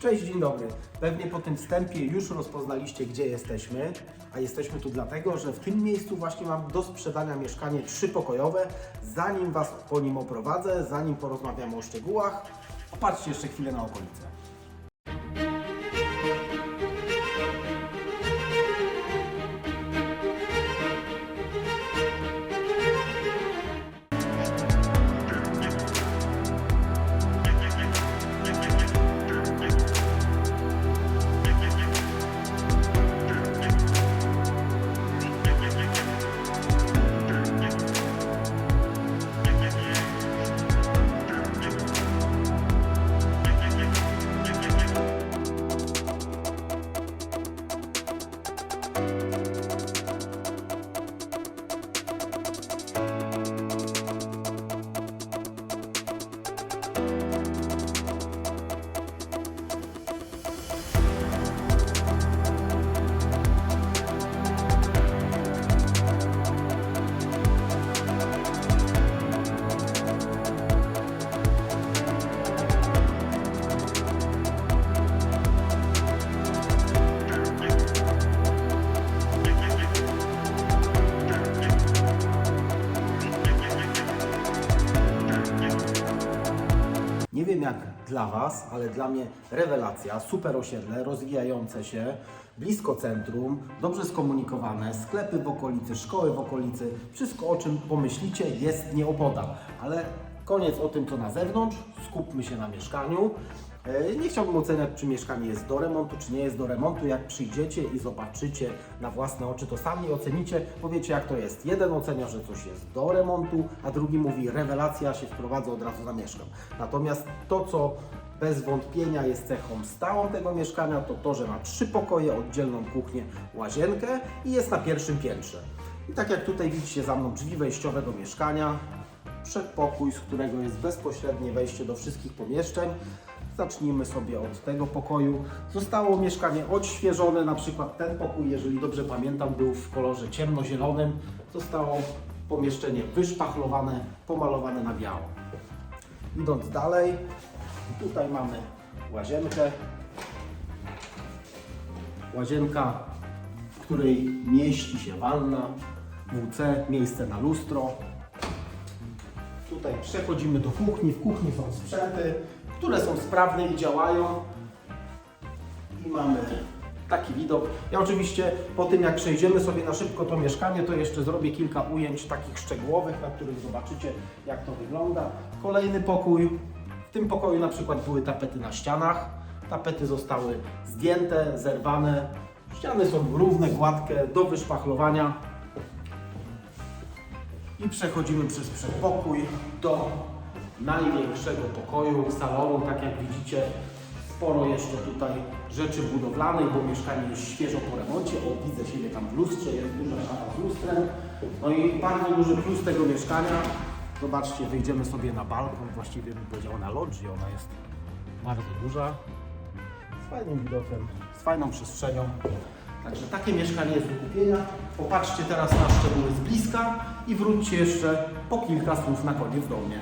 Cześć, dzień dobry. Pewnie po tym wstępie już rozpoznaliście, gdzie jesteśmy, a jesteśmy tu dlatego, że w tym miejscu właśnie mam do sprzedania mieszkanie trzypokojowe. Zanim Was po nim oprowadzę, zanim porozmawiamy o szczegółach, popatrzcie jeszcze chwilę na okolice. Wiem jak dla Was, ale dla mnie rewelacja, super osiedle, rozwijające się, blisko centrum, dobrze skomunikowane, sklepy w okolicy, szkoły w okolicy, wszystko o czym pomyślicie jest nieopodal. Ale koniec o tym co na zewnątrz, skupmy się na mieszkaniu. E, Nie chciałbym oceniać, czy mieszkanie jest do remontu, czy nie jest do remontu. Jak przyjdziecie i zobaczycie na własne oczy, to sami ocenicie, powiecie jak to jest. Jeden ocenia, że coś jest do remontu, a drugi mówi rewelacja, się wprowadzę, od razu zamieszkam. Natomiast to, co bez wątpienia jest cechą stałą tego mieszkania, to to, że ma trzy pokoje, oddzielną kuchnię, łazienkę i jest na pierwszym piętrze. I tak jak tutaj widzicie za mną drzwi wejściowe do mieszkania, przedpokój, z którego jest bezpośrednie wejście do wszystkich pomieszczeń. Zacznijmy sobie od tego pokoju. Zostało mieszkanie odświeżone, na przykład ten pokój, jeżeli dobrze pamiętam, był w kolorze ciemnozielonym. Zostało pomieszczenie wyszpachlowane, pomalowane na biało. Idąc dalej, tutaj mamy łazienkę. Łazienka, w której mieści się wanna, WC, miejsce na lustro. Tutaj przechodzimy do kuchni. W kuchni są sprzęty, które są sprawne i działają. I mamy taki widok. Ja oczywiście po tym jak przejdziemy sobie na szybko to mieszkanie, to jeszcze zrobię kilka ujęć takich szczegółowych, na których zobaczycie jak to wygląda. Kolejny pokój. W tym pokoju na przykład były tapety na ścianach. Tapety zostały zdjęte, zerwane. Ściany są równe, gładkie, do wyszpachlowania. I przechodzimy przez przedpokój do największego pokoju, salonu. Tak jak widzicie, sporo jeszcze tutaj rzeczy budowlanych, bo mieszkanie jest świeżo po remoncie. O, widzę siebie tam w lustrze, jest duża szafa z lustrem. No i bardzo duży plus tego mieszkania. Zobaczcie, wyjdziemy sobie na balkon, właściwie bym powiedział na lodży. Ona jest bardzo duża, z fajnym widokiem, z fajną przestrzenią. Także takie mieszkanie jest do kupienia. Popatrzcie teraz na szczegóły z bliska i wróćcie jeszcze po kilka słów na koniec do mnie.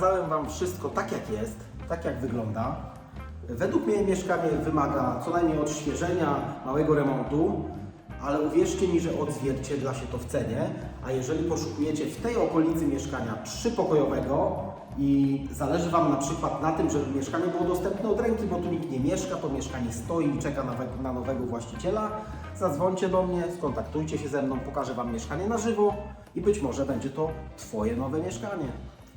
Pokazałem Wam wszystko tak jak jest, tak jak wygląda. Według mnie mieszkanie wymaga co najmniej odświeżenia, małego remontu, ale uwierzcie mi, że odzwierciedla się to w cenie, a jeżeli poszukujecie w tej okolicy mieszkania trzypokojowego i zależy Wam na przykład na tym, żeby mieszkanie było dostępne od ręki, bo tu nikt nie mieszka, to mieszkanie stoi i czeka na, na nowego właściciela, zadzwońcie do mnie, skontaktujcie się ze mną, pokażę Wam mieszkanie na żywo i być może będzie to Twoje nowe mieszkanie.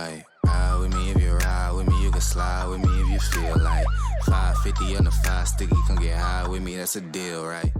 Like, ride with me if you ride with me, you can slide with me if you feel like 550 on the five sticky, come get high with me, that's a deal, right?